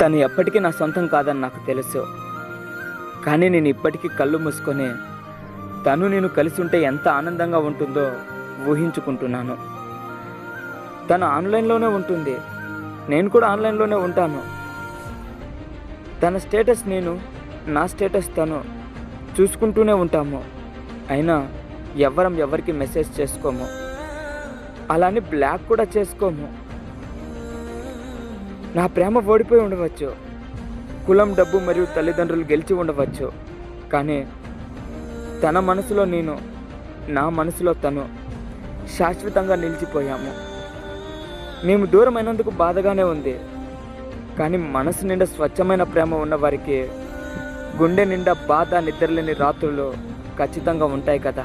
తను ఎప్పటికీ నా సొంతం కాదని నాకు తెలుసు. కానీ నేను ఇప్పటికీ కళ్ళు మూసుకొని తను నేను కలిసి ఉంటే ఎంత ఆనందంగా ఉంటుందో ఊహించుకుంటున్నాను. తను ఆన్లైన్లోనే ఉంటుంది. నేను కూడా ఆన్లైన్లోనే ఉంటాను. తన స్టేటస్ నేను నా స్టేటస్ తను చూసుకుంటూనే ఉంటాము. అయినా ఎవ్వరం ఎవరికి మెసేజ్ చేసుకోము. అలానే బ్లాక్ కూడా చేసుకోము. నా ప్రేమ ఓడిపోయి ఉండవచ్చు. కులం డబ్బు మరియు తల్లిదండ్రులు గెలిచి ఉండవచ్చు. కానీ తన మనసులో నేను నా మనసులో తను శాశ్వతంగా నిలిచిపోయాము. మేము దూరమైనందుకు బాధగానే ఉంది. కానీ మనసు నిండా స్వచ్ఛమైన ప్రేమ ఉన్న వారికి గుండె నిండా బాధ నిద్రలేని రాత్రులు ఖచ్చితంగా ఉంటాయి కదా.